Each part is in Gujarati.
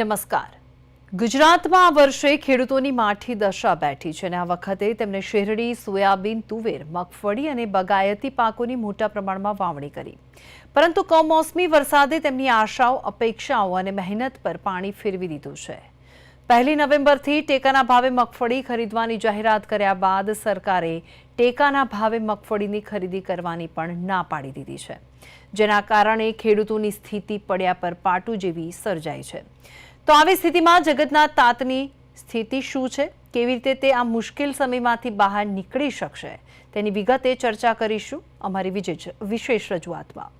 નમસ્કાર. ગુજરાતમાં આ વર્ષે ખેડૂતોની માઠી દશા બેઠી છે અને આ વખતે તેમણે શેરડી, સોયાબીન, તુવેર, મગફળી અને બગાયતી પાકોની મોટા પ્રમાણમાં વાવણી કરી. પરંતુ કમોસમી વરસાદે તેમની આશાઓ, અપેક્ષાઓ અને મહેનત પર પાણી ફેરવી દીધું છે. પહેલી નવેમ્બરથી ટેકાના ભાવે મગફળી ખરીદવાની જાહેરાત કર્યા બાદ સરકારે ટેકાના ભાવે મગફળીની ખરીદી કરવાની પણ ના પાડી દીધી છે. જેના કારણે ખેડૂતોની સ્થિતિ પડ્યા પર પાટું જેવી સર્જાઈ છે. તો આવી સ્થિતિમાં જગતના તાતની સ્થિતિ શું છે? કેવી રીતે તે આ મુશ્કેલ સમયમાંથી બહાર નીકળી શકશે? તેની વિગતે ચર્ચા કરીશું અમારી વિશેષ રજૂઆતમાં.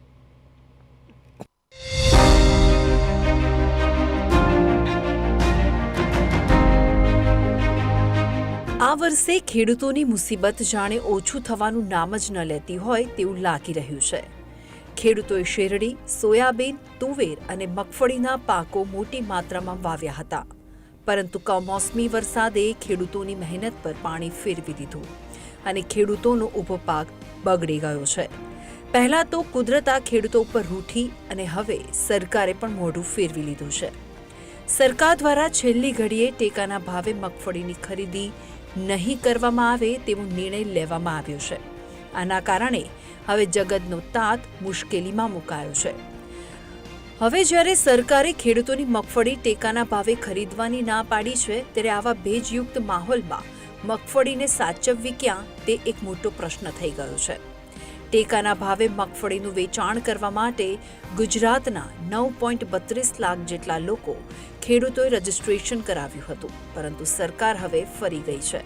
આ વર્ષે ખેડૂતોની મુસીબત જાણે ઓછું થવાનું નામ જ ન લેતી હોય તેવું લાગી રહ્યું છે. ખેડૂતોએ શેરડી, સોયાબીન, તુવેર અને મગફળીના પાકો મોટી માત્રામાં વાવ્યા હતા. પરંતુ કમોસમી વરસાદે ખેડૂતોની મહેનત પર પાણી ફેરવી દીધું અને ખેડૂતોનો ઊભો પાક બગડી ગયો છે. પહેલાં તો કુદરત આ ખેડૂતો ઉપર રૂઠી અને હવે સરકારે પણ મોઢું ફેરવી લીધું છે. સરકાર દ્વારા છેલ્લી ઘડીએ ટેકાના ભાવે મગફળીની ખરીદી નહીં કરવામાં આવે તેવો નિર્ણય લેવામાં આવ્યો છે. આના કારણે હવે જગતનો તાત મુશ્કેલીમાં મુકાયો છે. હવે જ્યારે સરકારે ખેડૂતોની મગફળી ટેકાના ભાવે ખરીદવાની ના પાડી છે, ત્યારે આવા ભેજયુક્ત માહોલમાં મગફળીને સાચવવી ક્યાં, તે એક મોટો પ્રશ્ન થઈ ગયો છે. ટેકાના ભાવે મગફળીનું વેચાણ કરવા માટે ગુજરાતના નવ પોઈન્ટ બત્રીસ લાખ જેટલા લોકો ખેડૂતોએ રજીસ્ટ્રેશન કરાવ્યું હતું, પરંતુ સરકાર હવે ફરી ગઈ છે.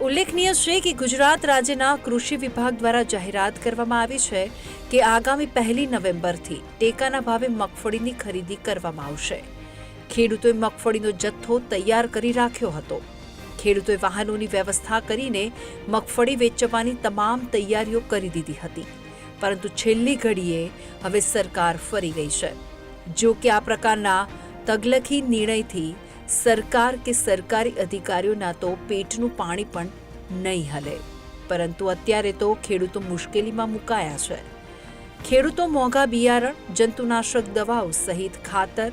ઉલ્લેખનીય છે કે ગુજરાત રાજ્યના કૃષિ વિભાગ દ્વારા જાહેરાત કરવામાં આવી છે કે આગામી પહેલી નવેમ્બરથી ટેકાના ભાવે મગફળીની ખરીદી કરવામાં આવશે. ખેડૂતોએ મગફળીનો જથ્થો તૈયાર કરી રાખ્યો હતો. ખેડૂતોએ વાહનોની વ્યવસ્થા કરીને મગફળી વેચવાની તમામ તૈયારીઓ કરી દીધી હતી. પરંતુ છેલ્લી ઘડીએ હવે સરકાર ફરી ગઈ છે. જો કે આ પ્રકારના તગલખી નિર્ણયથી સરકાર કે સરકારી અધિકારીઓના તો પેટનું પાણી પણ નહીં હલે. પરંતુ અત્યારે તો ખેડૂતો મુશ્કેલીમાં મુકાયા છે. ખેડૂતો મોંઘા બિયારણ, જંતુનાશક દવાઓ સહિત ખાતર,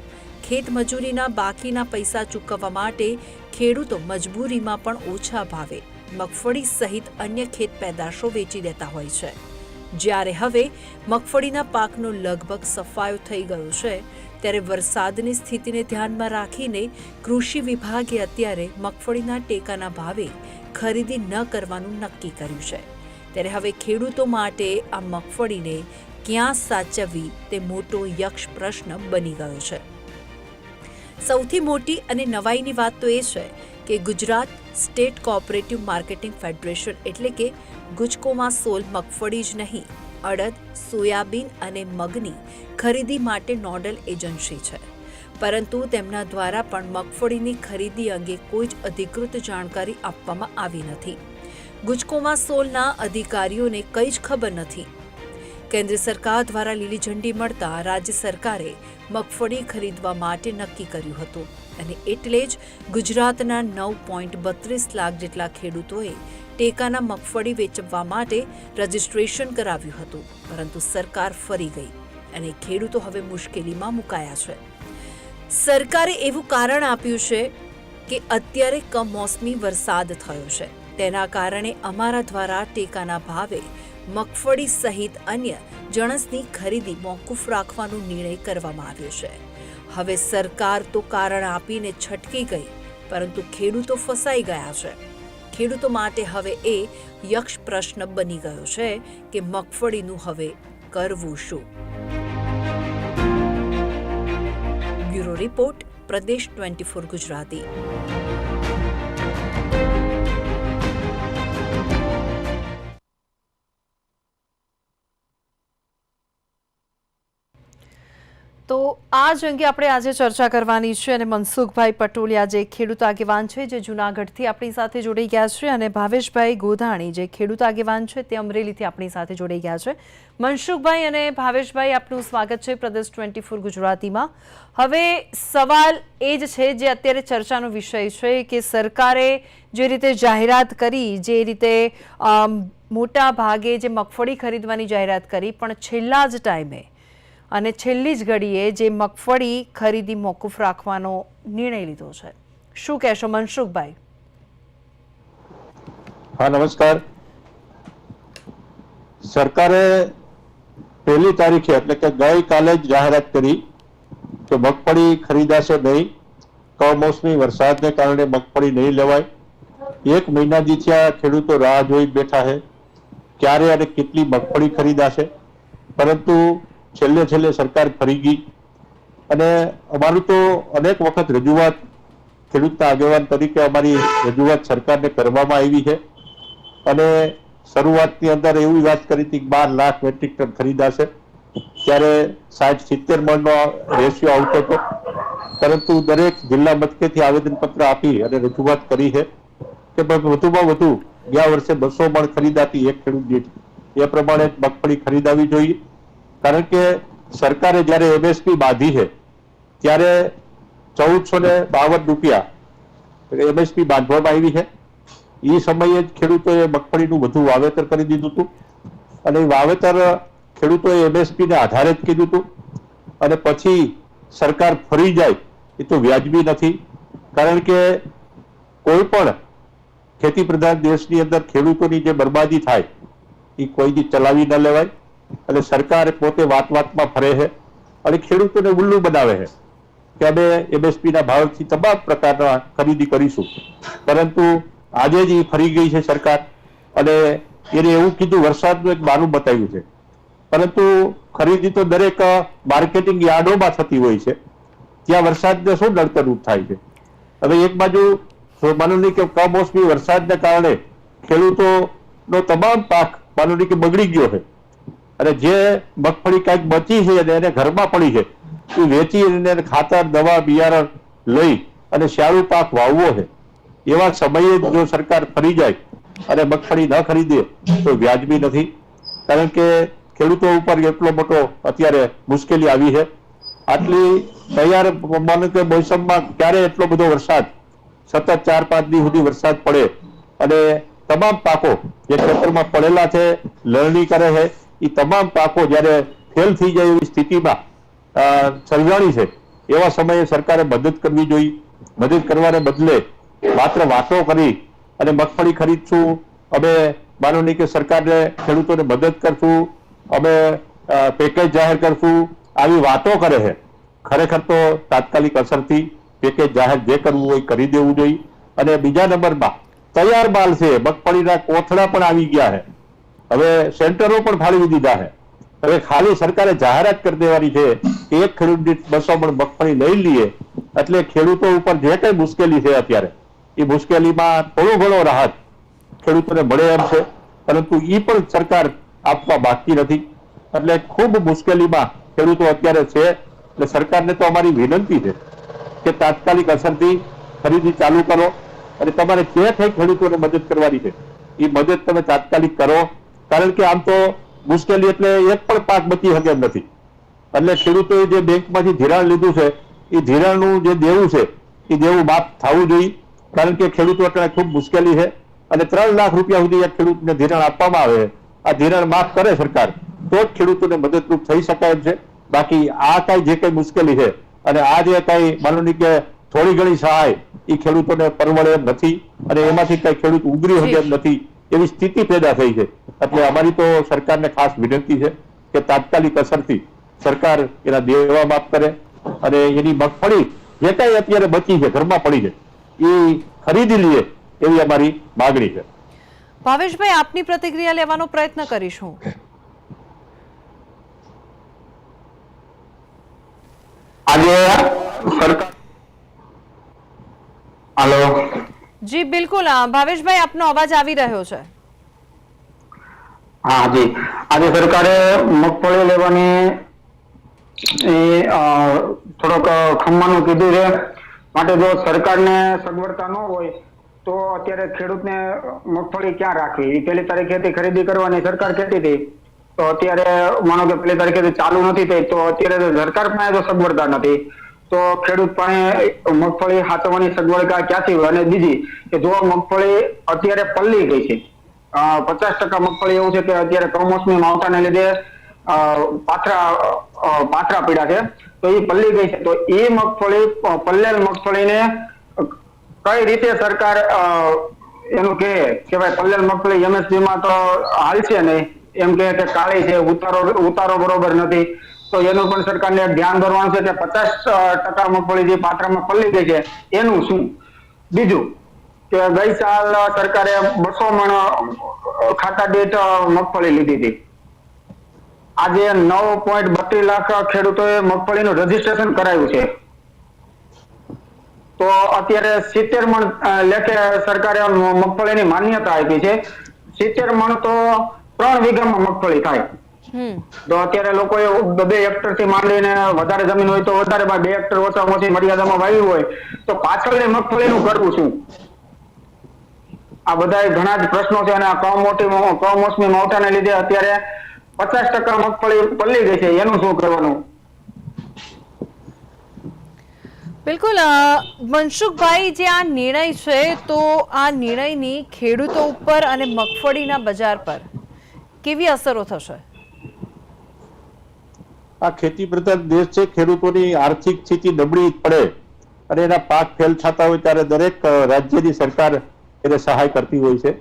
ખેત મજૂરીના બાકીના પૈસા ચૂકવવા માટે ખેડૂતો મજબૂરીમાં પણ ઓછા ભાવે મગફળી સહિત અન્ય ખેત પેદાશો વેચી દેતા હોય છે. જ્યારે હવે મગફળીના પાકનો લગભગ સફાયો થઈ ગયો છે, ત્યારે વરસાદની સ્થિતિને ધ્યાનમાં રાખીને કૃષિ વિભાગે અત્યારે મગફળીના ટેકાના ભાવે ખરીદી ન કરવાનું નક્કી કર્યું છે. ત્યારે હવે ખેડૂતો માટે આ મગફળીને ક્યાં સાચવવી તે મોટો યક્ષ પ્રશ્ન બની ગયો છે. સૌથી મોટી અને નવાઈની વાત તો એ છે કે Gujarat state cooperative marketing federation એટલે કે ગુજકોમાં સોલ મગફળી જ નહીં, અડદ, સોયાબીન અને મગની ખરીદી માટે નોડલ એજન્સી છે. પરંતુ તેમના દ્વારા પણ મગફળીની ખરીદી અંગે કોઈ જ અધિકૃત જાણકારી આપવામાં આવી નથી. ગુજકોમાં સોલના અધિકારીઓને કંઈ જ ખબર નથી. કેન્દ્ર સરકાર દ્વારા લીલી ઝંડી મળતા રાજ્ય સરકારે મગફળી ખરીદવા માટે નક્કી કર્યું હતું. અને એટલે જ ગુજરાતના નવ પોઈન્ટ બત્રીસ લાખ જેટલા ખેડૂતોએ ટેકાના મગફળી વેચવા માટે રજીસ્ટ્રેશન કરાવ્યું હતું, પરંતુ સરકાર ફરી ગઈ અને ખેડૂતો હવે મુશ્કેલીમાં મુકાયા છે. સરકારે એવું કારણ આપ્યું છે કે અત્યારે કમોસમી વરસાદ થયો છે. તેના કારણે અમારા દ્વારા ટેકાના ભાવે મગફળી સહિત અન્ય જણસની ખરીદી મોકૂફ રાખવાનો નિર્ણય કરવામાં આવ્યો છે. હવે સરકાર તો કારણ આપીને છટકી ગઈ, પરંતુ ખેડૂતો ફસાઈ ગયા છે. ખેડૂતો માટે હવે એ યક્ષ પ્રશ્ન બની ગયો છે કે મગફળીનું હવે કરવું શું? Bureau report, Pradesh twenty four Gujarati. તો આ જ અંગે આપણે આજે ચર્ચા કરવાની છે અને મનસુખભાઈ પટોલિયા જે ખેડૂત આગેવાન છે જે જૂનાગઢથી આપણી સાથે જોડાઈ ગયા છે અને ભાવેશભાઈ ગોધાણી જે ખેડૂત આગેવાન છે તે અમરેલીથી આપણી સાથે જોડાઈ ગયા છે. મનસુખભાઈ અને ભાવેશભાઈ, આપનું સ્વાગત છે પ્રદેશ ટ્વેન્ટી ફોર ગુજરાતીમાં. હવે સવાલ એ જ છે જે અત્યારે ચર્ચાનો વિષય છે કે સરકારે જે રીતે જાહેરાત કરી, જે રીતે મોટા ભાગે જે મગફળી ખરીદવાની જાહેરાત કરી, પણ છેલ્લા જ ટાઈમે અને છેલ્લી જ ઘડીએ જે મગફળી ખરીદી મોકૂફ રાખવાનો નિર્ણય લીધો છે. શું કહેશો મનસુખભાઈ? હા, નમસ્કાર. સરકારે પહેલી તારીખે, એટલે કે ગઈકાલે જ જાહેરાત કરી કે મગફળી ખરીદાશે નહીં. કમોસમી વરસાદને કારણે મગફળી નહીં લેવાય. એક મહિનાથી થયા, ખેડૂતો રાહ જોઈ બેઠા છે. ક્યારે અને કેટલી મગફળી ખરીદાશે? પરંતુ છેલ્લે છેલ્લે સરકાર ફરી ગઈ. અને અમારું તો અનેક વખત રજૂઆત ખેડૂતના આગેવાન તરીકે અમારી રજૂઆત સરકારને કરવામાં આવી છે. અને શરૂઆતની અંદર એવી વાત કરી હતી કે બાર લાખ મેટ્રિક ટન ખરીદાશે. ત્યારે સાઠ સિત્તેર મણનો રેશિયો આવતો હતો. પરંતુ દરેક જિલ્લા મથકેથી આવેદનપત્ર આપી અને રજૂઆત કરી છે કે વધુમાં વધુ ગયા વર્ષે બસો મણ ખરીદાતી એક ખેડૂત દીઠ. એ પ્રમાણે મગફળી ખરીદાવી જોઈએ. કારણ કે સરકારે જ્યારે એમએસપી બાંધી છે, ત્યારે ચૌદસો ને બાવન રૂપિયા એમએસપી બાંધવામાં આવી છે. એ સમયે જ ખેડૂતોએ મગફળીનું વધુ વાવેતર કરી દીધું હતું. અને વાવેતર ખેડૂતોએ એમએસપી ને આધારે જ કીધું હતું. અને પછી સરકાર ફરી જાય, એ તો વ્યાજબી નથી. કારણ કે કોઈ પણ ખેતી પ્રધાન દેશની અંદર ખેડૂતોની જે બરબાદી થાય એ કોઈથી ચલાવી ન લેવાય. અને સરકાર પોતે વાત વાતમાં ફરે છે અને ખેડૂતોને ઉલ્લુ બનાવે છે કે અમે એમએસપી ના ભાવથી તમામ પ્રકારના ખરીદી કરીશું. પરંતુ આજે જ ફરી ગઈ છે સરકાર અને એને એવું કીધું, વરસાદનું એક બાનું બતાવ્યું છે. પરંતુ ખરીદી તો દરેક માર્કેટિંગ યાર્ડોમાં થતી હોય છે. ત્યાં વરસાદને શું નડતરરૂપ થાય છે? હવે એક બાજુ માનવની કે કમોસમી વરસાદને કારણે ખેડૂતોનો તમામ પાક માનવની કે બગડી ગયો છે. અને જે મગફળી કાંઈક બચી છે અને એને ઘરમાં પડી છે, એ વેચી અને ખાતર, દવા, બિયારણ લઈ અને શિયાળુ પાક વાવવો છે. એવા સમયે જો સરકાર ફરી જાય અને મગફળી ન ખરીદે, તો વ્યાજબી નથી. કારણ કે ખેડૂતો ઉપર એટલો મોટો અત્યારે મુશ્કેલી આવી છે. આટલી તૈયાર માનો કે મોસમમાં ક્યારે એટલો બધો વરસાદ? સતત ચાર, પાંચ દિવસ સુધી વરસાદ પડે. અને તમામ પાકો જે ખેતરમાં પડેલા છે, લણણી કરે છે એ તમામ પાકો જ્યારે ફેલ થઈ જાય એવી સ્થિતિમાં સર્જાણી છે, એવા સમયે સરકારે મદદ કરવી જોઈએ. મદદ કરવાને બદલે માત્ર વાતો કરી અને મગફળી ખરીદશું. અમે માનો નહીં કે સરકારને ખેડૂતોને મદદ કરશું. અમે પેકેજ જાહેર કરશું. આવી વાતો કરે છે. ખરેખર તો તાત્કાલિક અસરથી પેકેજ જાહેર જે કરવું હોય કરી દેવું જોઈએ. અને બીજા નંબરમાં તૈયાર માલ છે, મગફળીના કોથળા પણ આવી ગયા છે. હવે સેન્ટરો પણ ફાળવી દીધા છે. હવે ખાલી સરકારે જાહેરાત કરી દેવાની છે કે એક ખેડૂત દીઠ બસો પણ મગફળી લઈ લઈએ. એટલે ખેડૂતો ઉપર જે કઈ મુશ્કેલી છે અત્યારે, એ મુશ્કેલીમાં થોડો ઘણો રાહત ખેડૂતોને મળે એમ છે. પરંતુ એ પણ સરકાર આપવા બાકી નથી. એટલે ખૂબ મુશ્કેલીમાં ખેડૂતો અત્યારે છે. એટલે સરકારને તો અમારી વિનંતી છે કે તાત્કાલિક અસરથી ખરીદી ચાલુ કરો. અને તમારે જે થઈ ખેડૂતોને મદદ કરવાની છે. એ મદદ તમે તાત્કાલિક કરો. કારણ કે આમ તો મુશ્કેલી એટલે એક પણ પાક બચી શકે એમ નથી. એટલે ખેડૂતોએ જે બેંકમાંથી ધિરાણ લીધું છે એ ધિરાણનું જે દેવું છે એ દેવું માફ થવું જોઈએ. કારણ કે ખેડૂતો અત્યારે ખૂબ મુશ્કેલી છે અને ત્રણ લાખ રૂપિયા સુધી એક ખેડૂતને ધિરાણ આપવામાં આવે આ ધિરાણ માફ કરે સરકાર તો જ ખેડૂતોને મદદરૂપ થઈ શકાય એમ છે. બાકી આ કઈ જે કઈ મુશ્કેલી છે અને આ જે કઈ માનવની કે થોડી ઘણી સહાય એ ખેડૂતોને પરવડે એમ નથી અને એમાંથી કઈ ખેડૂત ઉગરી શકે એમ નથી. એવી સ્થિતિ પેદા થઈ છે. એટલે અમારી તો સરકારને ખાસ વિનંતી છે કે તાત્કાલિક અસરથી સરકાર એના દેવા માફ કરે અને એની મગફળી જે કઈ અત્યારે બચી છે ઘરમાં પડી છે એ ખરીદી લઈએ એવી અમારી માગણી છે. ભાવેશભાઈ આપની પ્રતિક્રિયા લેવાનો પ્રયત્ન કરીશું. આજે સરકાર હાલો. જી, બિલકુલ. ભાવેશભાઈ, આપનો અવાજ આવી રહ્યો છે. હા, જી. આજે સરકારે મગફળી લેવાની થોડોક ખમવાનું કીધું છે. માટે જો સરકારને સગવડતા ન હોય, તો અત્યારે ખેડૂતને મગફળી ક્યાં રાખવી? પહેલી તારીખેથી ખરીદી કરવાની સરકાર કહેતી હતી. તો અત્યારે, માનો કે પહેલી તારીખેથી ચાલુ નથી થઈ, તો અત્યારે સરકાર જો સગવડતા નથી. તો ખેડૂત પાસે મગફળી સાચવવાની સગવડતા ક્યાંથી હોય? અને બીજી કે જો મગફળી અત્યારે પલ્લી ગઈ છે પચાસ ટકા મગફળી એવું છે કે અત્યારે કમોસમી માવઠાને લીધે પાથરા પાથરા પીડા છે, તો એ પલ્લી ગઈ છે. તો એ મગફળી પલ્લેલ મગફળીને કઈ રીતે સરકાર એનું કે કે ભાઈ પલ્લેલ મગફળી એમએસપી માં તો હાલશે નહીં. એમ કે કાળી છે, ઉતારો ઉતારો બરોબર નથી. તો એનું પણ સરકારને ધ્યાન દોરવાનું છે કે પચાસ ટકા મગફળી જે પાત્રમાં પલ્લી ગઈ છે, એનું શું? બીજું કે ગઈ સાલ સરકારે બસો મણ ખાતા દીઠ મગફળી લીધી હતી. આજે નવ પોઈન્ટ બત્રીસ લાખ ખેડૂતોએ મગફળીનું રજીસ્ટ્રેશન કરાયું છે. તો અત્યારે સિત્તેર મણ લેખે સરકારે મગફળીની માન્યતા આપી છે. સિત્તેર મણ તો ત્રણ વીઘામાં મગફળી થાય. તો અત્યારે લોકોએ બે હેક્ટરથી માંડીને વધારે જમીન હોય તો વધારે બે હેક્ટર ઓછામાં ઓછી મર્યાદામાં વાવ્યું હોય તો પાછળની મગફળીનું કરવું શું? આ બધા ઘણા જ પ્રશ્નો છે અને આ કમોટી કમોસમી માવઠાને લીધે અત્યારે પચાસ ટકા મગફળી પલ્લી ગઈ છે. એનું શું કરવાનું? બિલકુલ મનસુખભાઈ જે આ નિર્ણય છે તો આ નિર્ણયની ખેડૂતો ઉપર અને મગફળીના બજાર પર કેવી અસરો થશે? આ ખેતી પ્રધાન દેશ છે, ખેડૂતોની આર્થિક સ્થિતિ નબળી પડે અને એના પાક ફેલ થતા હોય ત્યારે દરેક રાજ્યની સરકાર એને સહાય કરતી હોય છે.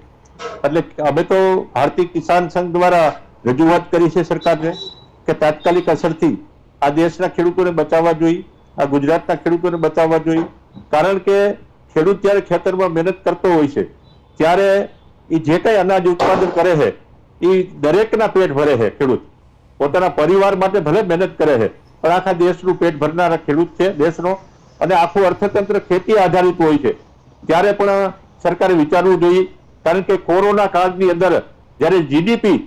એટલે અમે તો ભારતીય કિસાન સંઘ દ્વારા રજૂઆત કરી છે સરકારને કે તાત્કાલિક અસરથી આ દેશના ખેડૂતોને બચાવવા જોઈએ આ ગુજરાતના ખેડૂતોને બચાવવા જોઈએ કારણ કે ખેડૂત જ્યારે ખેતરમાં મહેનત કરતો હોય છે, ત્યારે એ જે કઈ અનાજ ઉત્પાદન કરે છે એ દરેકના પેટ ભરે છે ખેડૂત. પોતાના પરિવાર માટે ભલે મહેનત કરે છે, પણ આખા દેશનું પેટ ભરનારા ખેડૂત છે દેશનો. અને આખું અર્થતંત્ર ખેતી આધારિત હોય છે. ત્યારે પણ સરકારે વિચારવું જોઈએ, કારણ કે કોરોના કાળની અંદર જ્યારે જીડીપી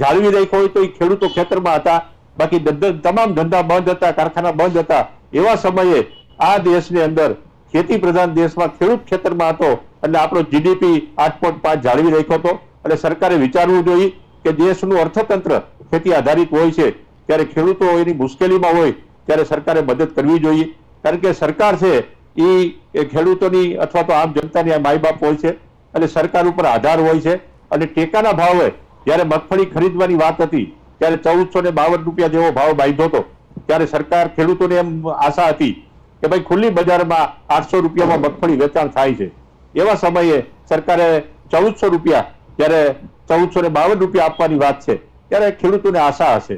જાળવી રાખ્યો હોય તો એ ખેડૂતો ખેતરમાં હતા. બાકી તમામ ધંધા બંધ હતા, કારખાના બંધ હતા. એવા સમયે આ દેશની અંદર ખેતી પ્રધાન દેશમાં ખેડૂત ખેતરમાં હતો એટલે આપણો જીડીપી આઠ પોઈન્ટ પાંચ જાળવી રાખ્યો હતો. એટલે સરકારે વિચારવું જોઈએ કે દેશનું અર્થતંત્ર ખેતી આધારિત હોય છે, ત્યારે ખેડૂતો એની મુશ્કેલીમાં હોય, ત્યારે સરકારે મદદ કરવી જોઈએ. કારણ કે સરકાર છે એ ખેડૂતોની અથવા તો આમ જનતાની માય બાપ હોય છે એટલે સરકાર ઉપર આધાર હોય છે, અને ટેકાના ભાવે જ્યારે મગફળી ખરીદવાની વાત હતી, ત્યારે ચૌદસો ને બાવન રૂપિયા જેવો ભાવ બાંધ્યો હતો, ત્યારે સરકાર ખેડૂતોને એમ આશા હતી કે ભાઈ ખુલ્લી બજારમાં આઠસો રૂપિયામાં મગફળી વેચાણ થાય છે. એવા સમયે સરકારે ચૌદસો રૂપિયા, જ્યારે ચૌદસો ને બાવન રૂપિયા આપવાની વાત છે ત્યારે ખેડૂતોને આશા હશે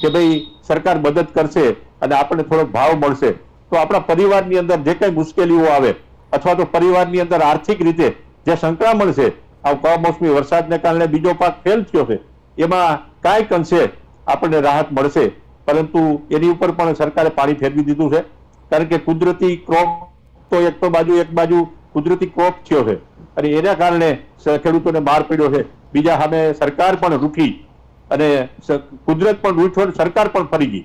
કે ભાઈ સરકાર મદદ કરશે અને આપણને થોડોક ભાવ મળશે. તો આપણા પરિવારની અંદર જે કઈ મુશ્કેલીઓ આવે અથવા તો પરિવારની અંદર આર્થિક રીતે જે સંક્રમણ છે, આ કમોસમી વરસાદને કારણે બીજો પાક ફેલ થયો છે, એમાં કાંઈક અંશે આપણને રાહત મળશે. પરંતુ એની ઉપર પણ સરકારે પાણી ફેરવી દીધું છે. કારણ કે કુદરતી ક્રોપ તો એક તો બાજુ, એક બાજુ કુદરતી ક્રોપ થયો છે. અને એના કારણે ખેડૂતોને માર પડ્યો છે. બીજા સામે સરકાર પણ રૂઠી અને કુદરત પણ રૂઠવડ સરકાર પણ ફરી ગઈ.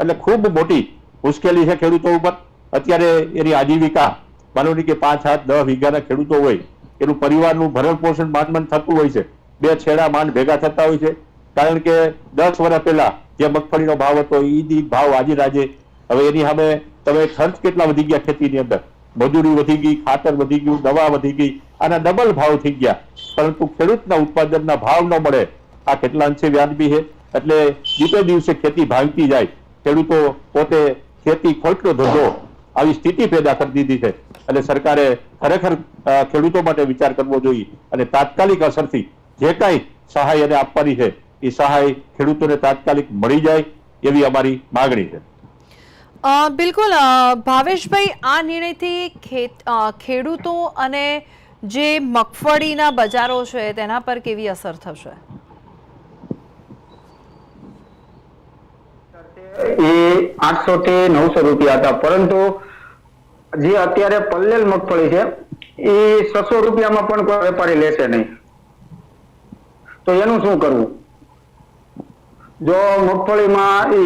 એટલે ખૂબ મોટી મુશ્કેલી છે ખેડૂતો ઉપર. અત્યારે એની આજીવિકા માનો કે પાંચ હાથ દસ વીઘાના ખેડૂતો હોય, એનું પરિવારનું ભરણ પોષણ માંડ માંડ થતું હોય છે. બે છેડા માંડ ભેગા થતા હોય છે. કારણ કે દસ વર્ષ પહેલા જે મગફળીનો ભાવ હતો ઈ ભાવ આજે રાજે. હવે એની સામે તમે ખર્ચ કેટલા વધી ગયા ખેતીની અંદર? મજૂરી વધી ગઈ, ખાતર વધી ગયું, દવા વધી ગઈ. આના ડબલ ભાવ થઈ ગયા. પરંતુ ખેડૂતના ઉત્પાદનના ભાવ ન મળે. આ કેટલા અંશે વ્યાજબી છે. એટલે દિવસે દિવસે ખેતી ભાંગતી જાય, ખેડૂતો પોતે ખેતી ખોટલો ધંધો, આવી સ્થિતિ પેદા કરી દીધી છે. એટલે સરકારે ખરેખર ખેડૂતો માટે વિચાર કરવો જોઈએ અને તાત્કાલિક અસરથી જે કાંઈ સહાય એને આપવાની છે, એ સહાય ખેડૂતોને તાત્કાલિક મળી જાય એવી અમારી માગણી છે. બિલકુલ ભાવેશભાઈ, આ નિર્ણયથી ખેડૂતો અને જે મગફળીના બજારો છે, તેના પર કેવી અસર થશે? એ આઠસો થી નવસો રૂપિયા હતા. પરંતુ જે અત્યારે પલ્લેલ મગફળી છે, એ છસો રૂપિયામાં પણ કોઈ વેપારી લેશે નહીં. તો એનું શું કરવું? જો મગફળીમાં એ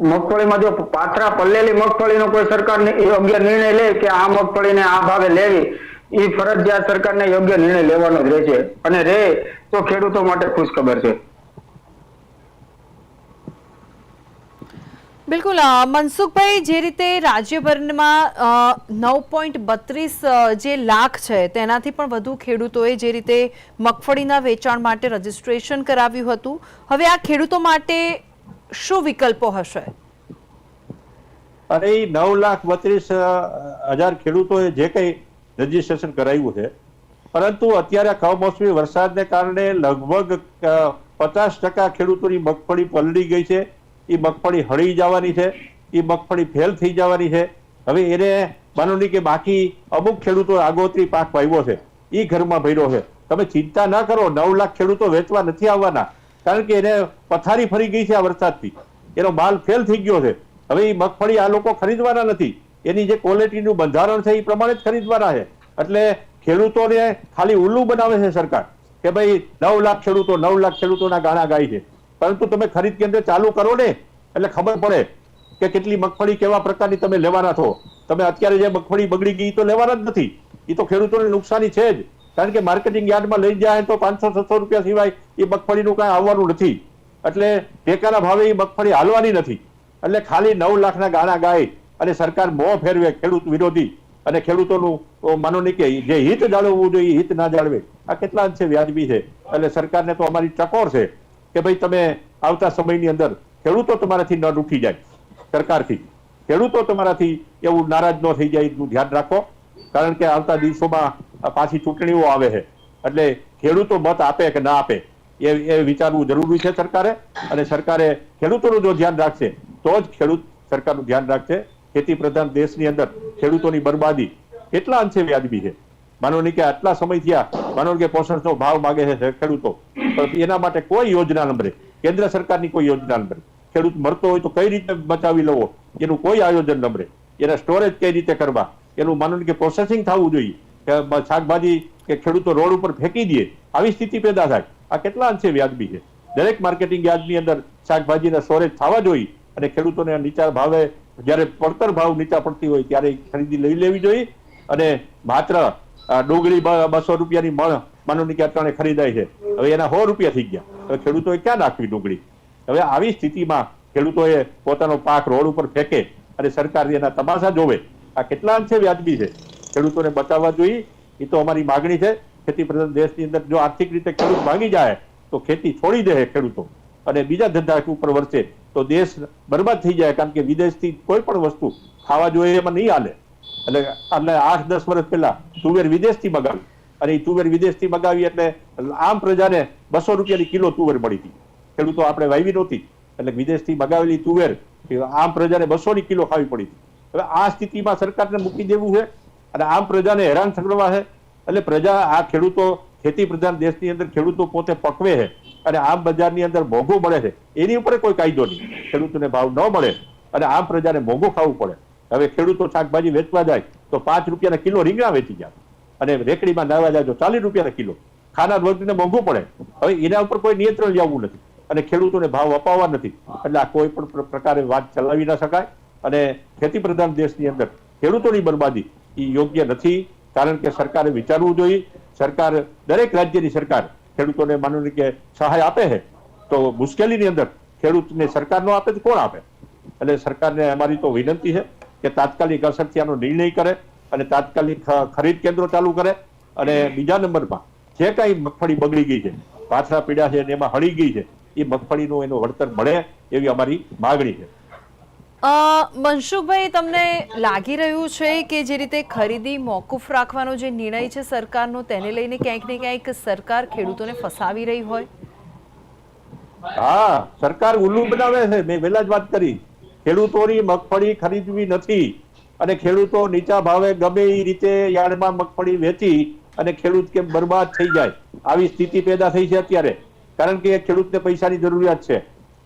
મગફળીમાં જો પાથરા પલ્લેલી મગફળીનો કોઈ સરકાર યોગ્ય નિર્ણય લે કે આ મગફળીને આ ભાવે લેવી એ ફરજિયાત સરકારને યોગ્ય નિર્ણય લેવાનો જ રહેશે. અને રે, તો ખેડૂતો માટે ખુશ ખબર છે. બિલકુલ મનસુખભાઈ, જે રીતે રાજ્યભરમાં નવ પોઈન્ટ બત્રીસ જે લાખ છે, તેનાથી પણ વધુ ખેડૂતોએ જે રીતે મગફળીના વેચાણ માટે રજીસ્ટ્રેશન કરાવ્યું હતું, હવે આ ખેડૂતો માટે શું વિકલ્પો હશે? અરે નવ લાખ બત્રીસ હજાર ખેડૂતોએ જે કંઈ રજીસ્ટ્રેશન કરાવ્યું છે, પરંતુ અત્યારે કમોસમી વરસાદને કારણે લગભગ પચાસ ટકા ખેડૂતોની મગફળી પલળી ગઈ છે એ મગફળી હળી જવાની છે એ મગફળી ફેલ થઈ જવાની છે. હવે એને માનો નહીં કે બાકી અમુક ખેડૂતો આગોતરી પાક વાવ્યો છે એ ઘરમાં ભર્યો છે. તમે ચિંતા ન કરો, નવ લાખ ખેડૂતો વેચવા નથી આવવાના. કારણ કે એને પથારી ફરી ગઈ છે આ વરસાદથી. એનો માલ ફેલ થઈ ગયો છે. હવે એ મગફળી આ લોકો ખરીદવાના નથી. એની જે ક્વોલિટીનું બંધારણ છે એ પ્રમાણે જ ખરીદવાના છે. એટલે ખેડૂતોને ખાલી ઉલ્લુ બનાવે છે સરકાર, કે ભાઈ નવ લાખ ખેડૂતો, નવ લાખ ખેડૂતોના ગાણા ગાય છે. પરંતુ તમે ખરીદ કેન્દ્ર ચાલુ કરો ને, એટલે ખબર પડે કે કેટલી મગફળી કેવા પ્રકારની તમે લેવાના છો. તમે અત્યારે જે મગફળી બગડી ગઈ તો લેવાના જ નથી. એ તો ખેડૂતોને નુકસાની છે જ. કારણ કે માર્કેટિંગ યાર્ડમાં લઈ જાય તો પાંચસો, છસો રૂપિયા સિવાય એ મગફળીનું કાંઈ આવવાનું નથી. એટલે ટેકાના ભાવે એ મગફળી હાલવાની નથી. એટલે ખાલી નવ લાખના ગાણા ગાય અને સરકાર મોં ફેરવે ખેડૂત વિરોધી. અને ખેડૂતોનું માનો નહીં કે જે હિત જાળવવું જોઈએ હિત ના જાળવે. આ કેટલા અંશે વ્યાજબી છે. એટલે સરકારને તો અમારી ટકોર છે. કે ભાઈ તમે આવતા સમયની અંદર ખેડૂતો તમારાથી ન ઉઠી જાય સરકારથી. ખેડૂતો તમારાથી એવું નારાજ ન થઈ જાય એનું ધ્યાન રાખો. કારણ કે આવતા દિવસોમાં પાછી ચૂંટણીઓ આવે છે. એટલે ખેડૂતો મત આપે કે ના આપે એ એ વિચારવું જરૂરી છે સરકારે. અને સરકારે ખેડૂતોનું જો ધ્યાન રાખશે, તો જ ખેડૂત સરકારનું ધ્યાન રાખશે. ખેતી પ્રધાન દેશની અંદર ખેડૂતોની બરબાદી કેટલા અંશે વ્યાજબી છે? માનો કે આટલા સમય થયા માનો કે પોષણનો ભાવ માગે છે ખેડૂતો. એના માટે કોઈ યોજના નંબરે કેન્દ્ર સરકારની કોઈ યોજના નંબરે ખેડૂત મરતો હોય તો કઈ રીતે બચાવી લેવો? એનું કોઈ આયોજન નંબરે એના સ્ટોરેજ કઈ રીતે કરવા? એનું માનો કે પ્રોસેસિંગ થવું જોઈએ. કે શાકભાજી કે ખેડૂતો રોડ ઉપર ફેંકી દે. આવી સ્થિતિ પેદા થાય. આ કેટલા અંશે વ્યાજબી છે? દરેક માર્કેટિંગ યાર્ડની અંદર શાકભાજીના સ્ટોરેજ થવા જોઈએ અને ખેડૂતોને નીચા ભાવે, જ્યારે પડતર ભાવ નીચા પડતી હોય ત્યારે ખરીદી લઈ લેવી જોઈએ. અને માત્ર ડુંગળી બસો રૂપિયાની મણ માનવની કે અટાણે ખરીદાય છે. હવે એના સો રૂપિયા થઈ ગયા. હવે ખેડૂતોએ ક્યાં નાખવી ડુંગળી? હવે આવી સ્થિતિમાં ખેડૂતોએ પોતાનો પાક રોડ ઉપર ફેંકે અને સરકાર એના તમાશા જોવે. આ કેટલા અંશે વ્યાજબી છે? ખેડૂતોને બચાવવા જોઈએ. એ તો અમારી માગણી છે. ખેતી પ્રધાન દેશની અંદર જો આર્થિક રીતે ખેડૂત ભાગી જાય, તો ખેતી છોડી દે ખેડૂતો. અને બીજા ધંધા ઉપર વરસે તો દેશ બરબાદ થઈ જાય. કારણ કે વિદેશથી કોઈ પણ વસ્તુ ખાવા જોઈએ એમાં નહીં હાલે. એટલે એટલે આઠ, દસ વર્ષ પહેલા તુવેર વિદેશથી મગાવી. અને એ તુવેર વિદેશથી મગાવી એટલે આમ પ્રજાને બસો રૂપિયાની કિલો તુવેર મળી હતી. ખેડૂતો આપણે વાવી નહોતી. એટલે વિદેશથી મગાવેલી તુવેર આમ પ્રજાને બસોની કિલો ખાવી પડી હતી. હવે આ સ્થિતિમાં સરકારને મૂકી દેવું છે અને આમ પ્રજાને હેરાન કરવા છે. એટલે પ્રજા આ ખેડૂતો, ખેતી પ્રધાન દેશની અંદર ખેડૂતો પોતે પકવે છે અને આમ બજારની અંદર મોંઘું મળે છે. એની ઉપર કોઈ કાયદો નહીં. ખેડૂતોને ભાવ ન મળે અને આમ પ્રજાને મોંઘું ખાવું પડે. હવે ખેડૂતો શાકભાજી વેચવા જાય તો પાંચ રૂપિયાના કિલો રીંગણા વેચી જાય. અને રેકડીમાં નાવા જાય તો ચાલીસ રૂપિયાના કિલો. ખાનાર વર્ગને મોંઘું પડે. હવે એના ઉપર કોઈ નિયંત્રણ લાવવું નથી. અને ખેડૂતોને ભાવ અપાવવા નથી. એટલે આ કોઈ પણ પ્રકારે વાત ચલાવી ના શકાય. અને ખેતી પ્રધાન દેશની અંદર ખેડૂતોની બરબાદી એ યોગ્ય નથી. કારણ કે સરકારે વિચારવું જોઈએ. સરકાર દરેક રાજ્યની સરકાર ખેડૂતોને માનો કે સહાય આપે છે. તો મુશ્કેલીની અંદર ખેડૂતને સરકાર નો આપે તો કોણ આપે? એટલે સરકારને અમારી તો વિનંતી છે. કે તાત્કાલિક અસરથી આનો નિર્ણય કરે અને તાત્કાલિક ખરીદ કેન્દ્રો ચાલુ કરે અને બીજા નંબરમાં જે કાંઈ મગફળી બગડી ગઈ છે પાથરા પીડા છે અને એમાં હળી ગઈ છે એ મગફળીનું એનું વળતર મળે એવી અમારી માગણી છે. મનસુખભાઈ તમને લાગી રહ્યું છે કે જે રીતે ખરીદી મોકૂફ રાખવાનો જે નિર્ણય છે સરકારનો તેને લઈને ક્યાંક ને ક્યાંક સરકાર ખેડૂતોને ફસાવી રહી હોય? હા સરકાર ઉલ્લુ બનાવે છે. મેં પહેલા જ વાત કરી. ખેડૂતોની મગફળી ખરીદવી નથી અને ખેડૂતો નીચા ભાવે ગમે એ રીતે યાર્ડમાં મગફળી વેચી અને ખેડૂત કેમ બરબાદ થઈ જાય. આવી સ્થિતિ પેદા થઈ છે અત્યારે. કારણ કે ખેડૂતને પૈસાની જરૂરિયાત છે.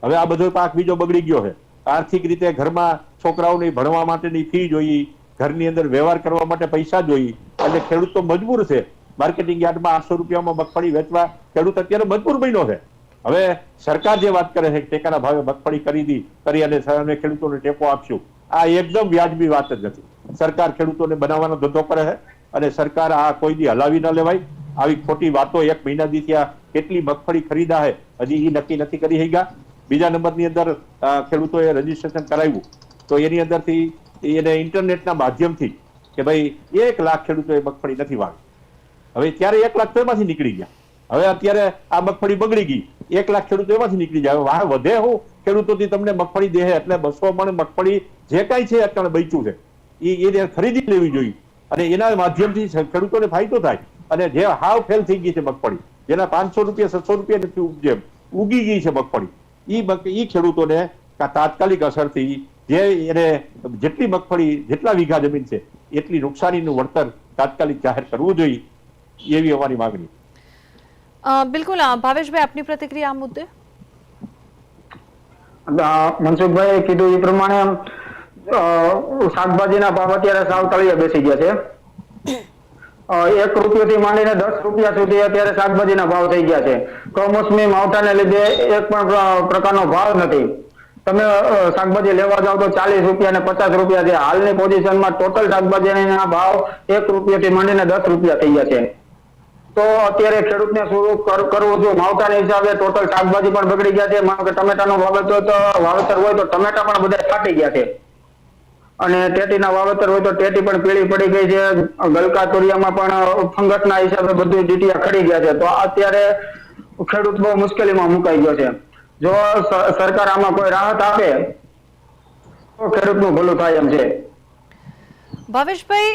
હવે આ બધો પાક બીજો બગડી ગયો છે. આર્થિક રીતે ઘરમાં છોકરાઓને ભણવા માટેની ફી જોઈ, ઘરની અંદર વ્યવહાર કરવા માટે પૈસા જોઈએ એટલે ખેડૂત તો મજબૂર છે. માર્કેટિંગ યાર્ડમાં આઠસો રૂપિયામાં મગફળી વેચવા ખેડૂત અત્યારે મજબૂર બન્યો છે. હવે સરકાર જે વાત કરે છે ટેકાના ભાવે મગફળી ખરીદી કરી અને ખેડૂતોને ટેકો આપશું, આ એકદમ વ્યાજબી વાત જ નથી. સરકાર ખેડૂતોને બનાવવાનો ધંધો કરે છે અને સરકાર આ કોઈ દી હલાવી ન લેવાય. આવી ખોટી વાતો એક મહિના દી ત્યાં કેટલી મગફળી ખરીદા છે, હજી એ નક્કી નથી કરી શક્યા. બીજા નંબરની અંદર ખેડૂતોએ રજીસ્ટ્રેશન કરાવ્યું. તો એની અંદરથી એને ઇન્ટરનેટના માધ્યમથી કે ભાઈ એક લાખ ખેડૂતોએ મગફળી નથી વાવી હવે ત્યારે એક લાખ તો એમાંથી નીકળી ગયા. હવે અત્યારે આ મગફળી બગડી ગઈ. એક લાખ ખેડૂતો એમાંથી નીકળી જાય. વાહ, વધે હું? ખેડૂતોથી તમને મગફળી દેહે એટલે બસો મણ મગફળી જે કાંઈ છે અત્યારે બચ્યું છે. એ એને ખરીદી લેવી જોઈએ. અને એના માધ્યમથી ખેડૂતોને ફાયદો થાય. અને જે હાવ ફેલ થઈ ગઈ છે મગફળી, જેના પાંચસો રૂપિયા, છસો રૂપિયા નથી ઉપજે ઉગી ગઈ છે મગફળી એ ખેડૂતોને તાત્કાલિક અસરથી જે એને જેટલી મગફળી, જેટલા વીઘા જમીન છે, એટલી નુકસાનીનું વળતર તાત્કાલિક જાહેર કરવું જોઈએ એવી અમારી માંગણી. બિલકુલ ભાવેશભાઈ, આપની પ્રતિક્રિયા આ મુદ્દે? મનસુખભાઈ કીધું એ પ્રમાણે શાકભાજીના ભાવ અત્યારે સાવ તળિયે બેસી ગયા છે. એક રૂપિયાથી માંડીને દસ રૂપિયા સુધી અત્યારે શાકભાજીના ભાવ થઈ ગયા છે. કમોસમી માવઠાને લીધે એક પણ પ્રકારનો ભાવ નથી. તમે શાકભાજી લેવા જાવ તો ચાલીસ રૂપિયા ને પચાસ રૂપિયા છે. હાલની પોઝિશનમાં ટોટલ શાકભાજીના ભાવ એક રૂપિયાથી માંડીને દસ રૂપિયા થઈ ગયા છે. તો અત્યારે ખેડૂતને શું કર- કરવું જોઈએ માવઠાના હિસાબે ટોટલ શાકભાજી પણ બગડી ગયા છે. માનો કે ટમેટાનું વાવેતર તો વાવેતર હોય તો ટમેટા પણ બધા ફાટી ગયા છે. અને ટેટીના વાવેતર હોય તો ટેટી પણ પીળી પડી ગઈ છે. ગલકા તોરિયામાં પણ ફંગસના હિસાબે બધું જીટીયા ખડી ગયા છે. તો અત્યારે ખેડૂત બહુ મુશ્કેલીમાં મુકાઈ ગયો છે. જો સરકાર આમાં કોઈ રાહત આપે, તો ખેડૂતનું ભલું થાય એમ છે. ભાવેશભાઈ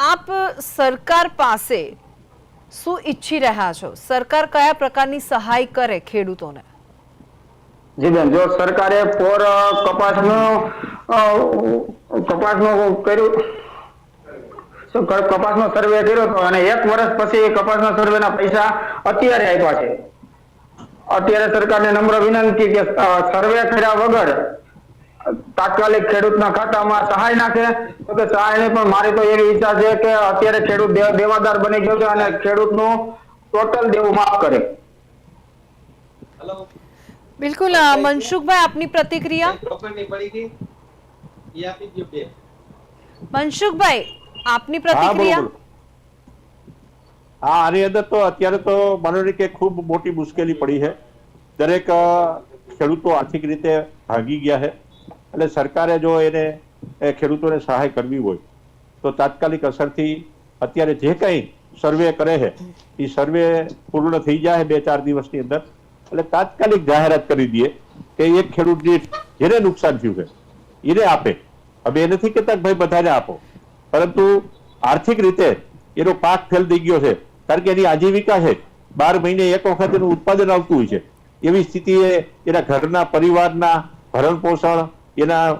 આપ સરકાર પાસે શું ઈચ્છી રહ્યા છો? સરકાર કયા પ્રકારની સહાય કરે ખેડૂતોને? જી બેન, જો સરકારે પોર કપાસનો કપાસનો કર્યું કપાસનો સર્વે કર્યો હતો અને એક વર્ષ પછી કપાસના સર્વેના પૈસા અત્યારે આપ્યા છે. અત્યારે સરકારને નમ્ર વિનંતી કે સર્વે કર્યા વગર તાત્કાલિક ખેડૂતના ખાતામાં સહાય નાખે. તો કે સહાયની પણ મારી તો એવી ઈચ્છા છે કે અત્યારે ખેડૂત દેવાદાર બની ગયો છે અને ખેડૂતનું ટોટલ દેવું માફ કરે. બિલકુલ મનસુખભાઈ આપની પ્રતિક્રિયા? રોકડની પડી ગઈ એ આપી દો બે મનસુખભાઈ આપની પ્રતિક્રિયા હા આની અંદર તો અત્યારે તો માનો કે ખૂબ મોટી મુશ્કેલી પડી છે. દરેક ખેડૂતો આર્થિક રીતે ભાગી ગયા છે. એટલે સરકારે જો એને, એ ખેડૂતોને સહાય કરવી હોય, તો તાત્કાલિક અસરથી અત્યારે જે કંઈ સર્વે કરે છે, એ સર્વે પૂર્ણ થઈ જાય બે ચાર દિવસની અંદર. એટલે તાત્કાલિક જાહેરાત કરી દઈએ કે એક ખેડૂત દીઠ જેને નુકસાન થયું છે, એને આપે. હવે એ નથી કહેતા કે ભાઈ બધાને આપો. પરંતુ આર્થિક રીતે એનો પાક ફેલ થઈ ગયો છે, કારણ કે એની આજીવિકા છે, બાર મહિને એક વખત એનું ઉત્પાદન આવતું હોય છે. એવી સ્થિતિએ એના ઘરના પરિવારના ભરણ પોષણ એના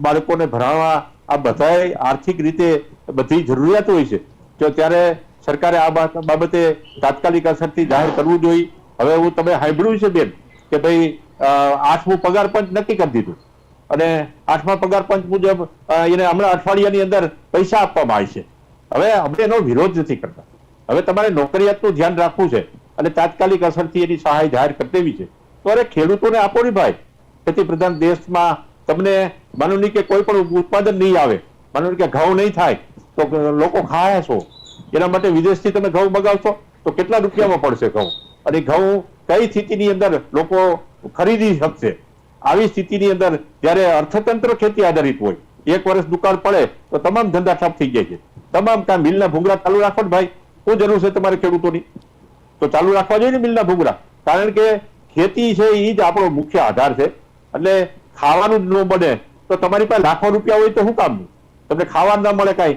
બાળકોને ભણાવવા આ બધાએ આર્થિક રીતે બધી જરૂરિયાત હોય છે. તો ત્યારે સરકારે આ બાત- બાબતે તાત્કાલિક અસરથી જાહેર કરવું જોઈએ. હવે હું તમે સાંભળ્યું છે બેન કે ભાઈ આઠમું પગાર પંચ નક્કી કરી દીધું. અને આઠમા પગાર પંચ મુજબ એને હમણાં અઠવાડિયાની અંદર પૈસા આપવામાં આવે છે. હવે અમે એનો વિરોધ નથી કરતા. હવે તમારે નોકરિયાતનું ધ્યાન રાખવું છે અને તાત્કાલિક અસરથી એની સહાય જાહેર કરી દેવી છે. તો અરે ખેડૂતોને આપો ને ભાઈ. ખેતી પ્રધાન દેશમાં તમને માનો કે કોઈ પણ ઉત્પાદન નહીં આવે માનો કે ઘઉં નહીં થાય, તો લોકો ખાયા છો એના માટે વિદેશથી તમે ઘઉં મગાવશો તો કેટલા રૂપિયામાં પડશે ઘઉં? અને ઘઉં કઈ સ્થિતિની અંદર લોકો ખરીદી શકશે? આવી સ્થિતિની અંદર જ્યારે અર્થતંત્ર ખેતી આધારિત હોય, એક વર્ષ દુકાળ પડે, તો તમામ ધંધા ઠપ થઈ જાય છે. તમામ કામ મિલના ભૂંગળા ચાલુ રાખો ને ભાઈ. શું જરૂર છે તમારે ખેડૂતોની? તો ચાલુ રાખવા જોઈએ ને મિલના ભૂંગળા. કારણ કે ખેતી છે એ જ આપણો મુખ્ય આધાર છે. એટલે ખાવાનું જ ન બને તો તમારી પાસે લાખો રૂપિયા હોય તો શું કામનું? તમને ખાવા ના મળે કાંઈ.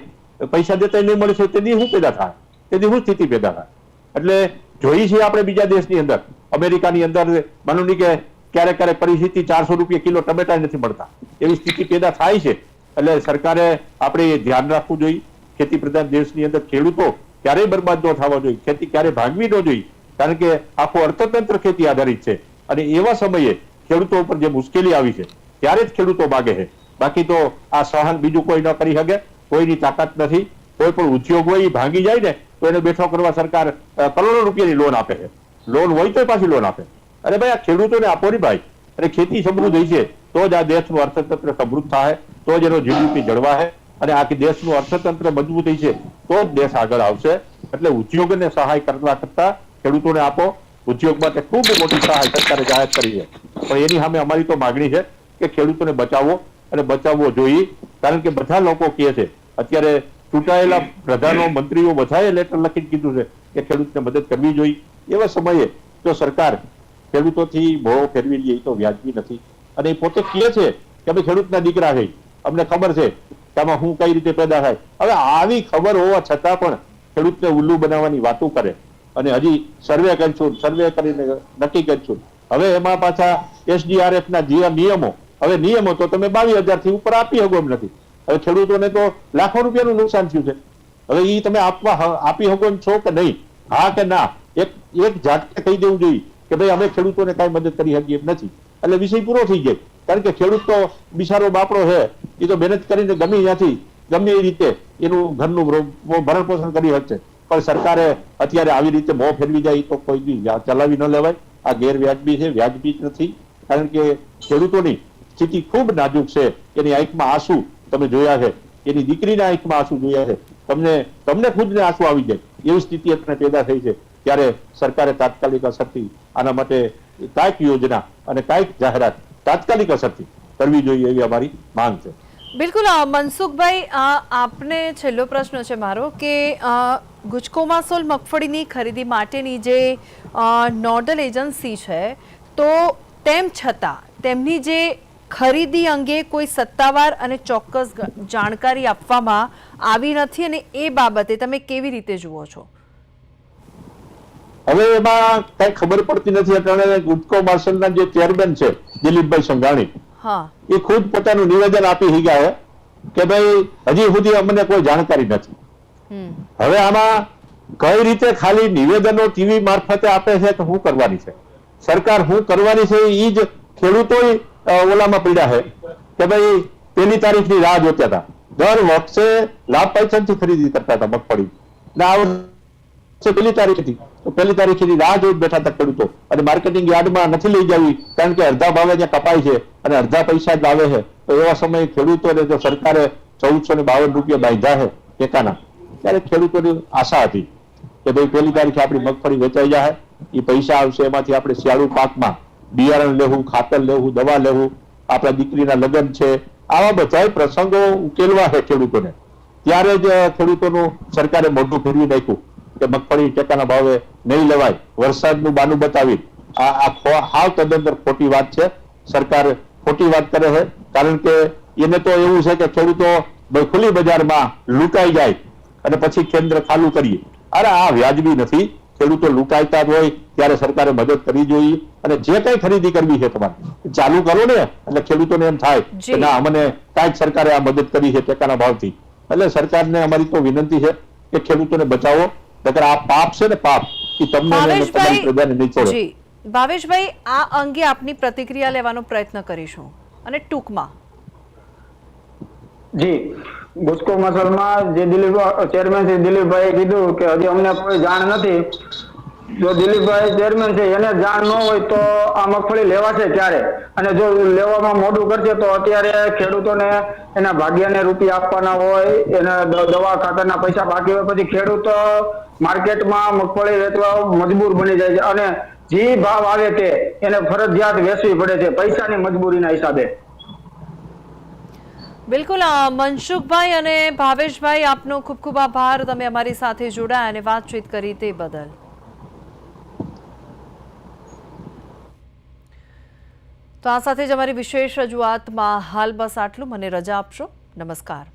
પૈસા દેતા નહીં મળે છે તેની શું પેદા થાય? તેની શું સ્થિતિ પેદા થાય? એટલે જોઈએ છીએ આપણે બીજા દેશની અંદર. અમેરિકાની અંદર માનો નહીં કે ક્યારેક ક્યારેક પરિસ્થિતિ ચારસો રૂપિયા કિલો ટમેટા નથી મળતા. એવી સ્થિતિ પેદા થાય છે. એટલે સરકારે આપણે ધ્યાન રાખવું જોઈએ. ખેતી પ્રધાન દેશની અંદર ખેડૂતો ક્યારેય બરબાદ ન થવા જોઈએ. ખેતી ક્યારેય ભાગવી ન જોઈએ. કારણ કે આખું અર્થતંત્ર ખેતી આધારિત છે. અને એવા સમયે ખેડૂતો ઉપર જે મુશ્કેલી આવી છે, ત્યારે જ ખેડૂતો માગે છે. બાકી તો આ સહન બીજું કોઈ ન કરી શકે, કોઈની તાકાત નથી. કોઈ પણ ઉદ્યોગ હોય એ ભાંગી જાય ને, તો એને બેઠો કરવા સરકાર કરોડો રૂપિયાની લોન આપે છે. લોન હોય તો પાછી લોન આપે. અરે ભાઈ, આ ખેડૂતોને આપો ને ભાઈ. અને ખેતી સમૃદ્ધ હશે તો જ આ દેશનું અર્થતંત્ર સમૃદ્ધ થાય, તો જ એનો જીડીપી જળવાય અને આખી દેશનું અર્થતંત્ર મજબૂત થઈ છે, તો જ દેશ આગળ આવશે. એટલે ઉદ્યોગને સહાય કરવા કરતા ખેડૂતોને આપો ઉદ્યોગ માટે ખૂબ મોટી સહાય સરકારે જાહેર કરી છે. પણ એની સામે અમારી તો માગણી છે કે ખેડૂતોને બચાવો અને બચાવવો જોઈએ. કારણ કે બધા લોકો કહે છે, અત્યારે ચૂંટાયેલા પ્રધાનો મંત્રીઓ બધાએ લેટર લખીને કીધું છે કે ખેડૂતને મદદ કરવી જોઈએ. એવા સમયે જો સરકાર ખેડૂતોથી મોહ ફેરવી લે તો વ્યાજબી નથી. અને એ પોતે કહે છે કે અમે ખેડૂતના દીકરા છે અમને ખબર છે કે આમાં હું કઈ રીતે પેદા થાય. હવે આવી ખબર હોવા છતાં પણ ખેડૂતને ઉલ્લુ બનાવવાની વાતો કરે. અને હજી સર્વે કરીશું સર્વે કરીને નક્કી કરશું. હવે એમાં પાછા એસડીઆરએફ ના જે નિયમો, હવે નિયમો તો તમે બાવીસ હજારથી ઉપર આપી શકો એમ નથી. હવે ખેડૂતોને તો લાખો રૂપિયાનું નુકસાન થયું છે. હવે એ તમે આપવા આપી શકો એમ છો કે નહીં? હા કે ના? એક એક ઝાટકે કહી દેવું જોઈએ કે ભાઈ અમે ખેડૂતોને કાંઈ મદદ કરી શકીએ એમ નથી. એટલે વિષય પૂરો થઈ જાય કારણ કે ખેડૂત તો બિચારો બાપડો છે એ તો મહેનત કરીને ગમે ત્યાંથી, ગમે એ રીતે એનું ઘરનું ભર- ભરણ પોષણ કરી શકશે. પણ સરકારે અત્યારે આવી રીતે મોં ફેરવી જાય તો કોઈ બી ચલાવી ન લેવાય. આ ગેરવ્યાજબી છે, વ્યાજબી જ નથી. કારણ કે ખેડૂતોની સ્થિતિ ખૂબ નાજુક છે. એની આંખમાં આંસુ તમે જોયા છે. એની દીકરીના આંખમાં આંસુ જોયા છે. તમને તમને ખુદને આંસુ આવી જાય. એવી સ્થિતિ અત્યારે પેદા થઈ છે. ત્યારે સરકારે તાત્કાલિક અસરથી આના માટે કાંઈક યોજના અને કાંઈક જાહેરાત તાત્કાલિક અસરથી કરવી જોઈએ એવી અમારી માંગ છે. બિલકુલ મનસુખભાઈ આપને છેલ્લો પ્રશ્ન છે મારો કે ગુજકોમાસોલ મગફળીની ખરીદી માટેની જે નોડલ એજન્સી છે તો તેમ છતાં તેમની જે ખરીદી અંગે કોઈ સત્તાવાર અને ચોક્કસ જાણકારી આપવામાં આવી નથી અને એ બાબતે તમે કેવી રીતે જુઓ છો? હવે એમાં કઈ ખબર પડતી નથી એટલે ગુજકો માર્શલના જે ચેરમેન છે દિલીપભાઈ સંઘાણી હા. એ ખુદ પોતાનું નિવેદન આપી ગયા કે ભાઈ હજી સુધી અમને કોઈ જાણકારી નથી. હવે આમાં કઈ રીતે ખાલી નિવેદનો ટીવી મારફતે આપે છે તો શું કરવાની છે? સરકાર શું કરવાની છે એ જ ખેડૂતો ઓલામાં પીડ્યા છે કે ભાઈ પેલી તારીખની રાહ જોતા હતા. દર વખતે લાભ પૈસાથી ખરીદી કરતા હતા મગફળી. ને પેલી તારીખ હતી. તો પેલી તારીખની રાહ જોઈ બેઠા હતા ખેડૂતો. અને માર્કેટિંગ યાર્ડમાં નથી લઈ જવી, કારણ કે અડધા ભાવે ત્યાં કપાય છે અને અડધા પૈસા જ આવે છે. તો એવા સમયે ખેડૂતોને જો સરકારે ચૌદસો ને બાવન રૂપિયા બાંધ્યા છે ટેકાના ત્યારે ખેડૂતોની આશા હતી કે ભાઈ પહેલી તારીખે આપણી મગફળી વેચાઈ જાય એ પૈસા આવશે, એમાંથી આપણે શિયાળુ પાકમાં બિયારણ લેવું, ખાતર લેવું, દવા લેવું, આપણા દીકરીના લગ્ન છે, આવા બધા પ્રસંગો ઉકેલવા છે ખેડૂતોને. ત્યારે જ ખેડૂતોનું સરકારે મોઢું ફેરવી નાખ્યું કે મગફળી ટેકાના ભાવે નહીં લેવાય. વરસાદનું બાનું બતાવી. આ હાવ તદંતર ખોટી વાત છે. સરકાર ખોટી વાત કરે છે. કારણ કે એને તો એવું છે કે ખેડૂતો ખુલ્લી બજારમાં લૂંટાઈ જાય. અને પછી કેન્દ્ર ખાલું કરીએ. અરે આ વ્યાજબી નથી. ખેડૂતો લૂંટાઈતા જ હોય ત્યારે સરકારે મદદ કરવી જોઈએ. અને જે કઈ ખરીદી કરવી છે તમારે ચાલુ કરો ને. એટલે ખેડૂતોને એમ થાય કે ના અમને કાંઈક સરકારે આ મદદ કરી છે ટેકાના ભાવથી. એટલે સરકારને અમારી તો વિનંતી છે કે ખેડૂતોને બચાવો. નકર આ પાપ છે ને પાપ એ તમને તમારી ભાવેશભાઈ પ્રજાને નહીં છોડે ભાવેશભાઈ આ અંગે આપની પ્રતિક્રિયા લેવાનો પ્રયત્ન કરીશું. અને ટૂંકમાં. જી. ગુસ્કો મસલમાં જે દિલીપ ચેરમેન શ્રી દિલીપભાઈએ કીધું કે હજી અમને કોઈ જાણ નથી, જો દિલીપભાઈ ચેરમેન છે, એને જાણ ન હોય તો આ મગફળી લેવાશે ક્યારે? અને જો લેવામાં મોડું કરશે તો અત્યારે ખેડૂતોને એના ભાગ્યને રૂપિયા આપવાના હોય, એને દવા ખાતરના પૈસા બાકી હોય, પછી ખેડૂતો માર્કેટમાં મગફળી વેચવા મજબૂર બની જાય છે. અને જે ભાવ આવે તે, એને ફરજિયાત વેચવી પડે છે, પૈસાની મજબૂરીના હિસાબે. બિલકુલ મનસુખભાઈ અને ભાવેશભાઈ, આપનો ખૂબ ખૂબ આભાર. તમે અમારી સાથે જોડાયા અને વાતચીત કરી તે બદલ. તો આ સાથે જ અમારી વિશેષ રજૂઆતમાં હાલ બસ આટલું. મને રજા આપશો. નમસ્કાર.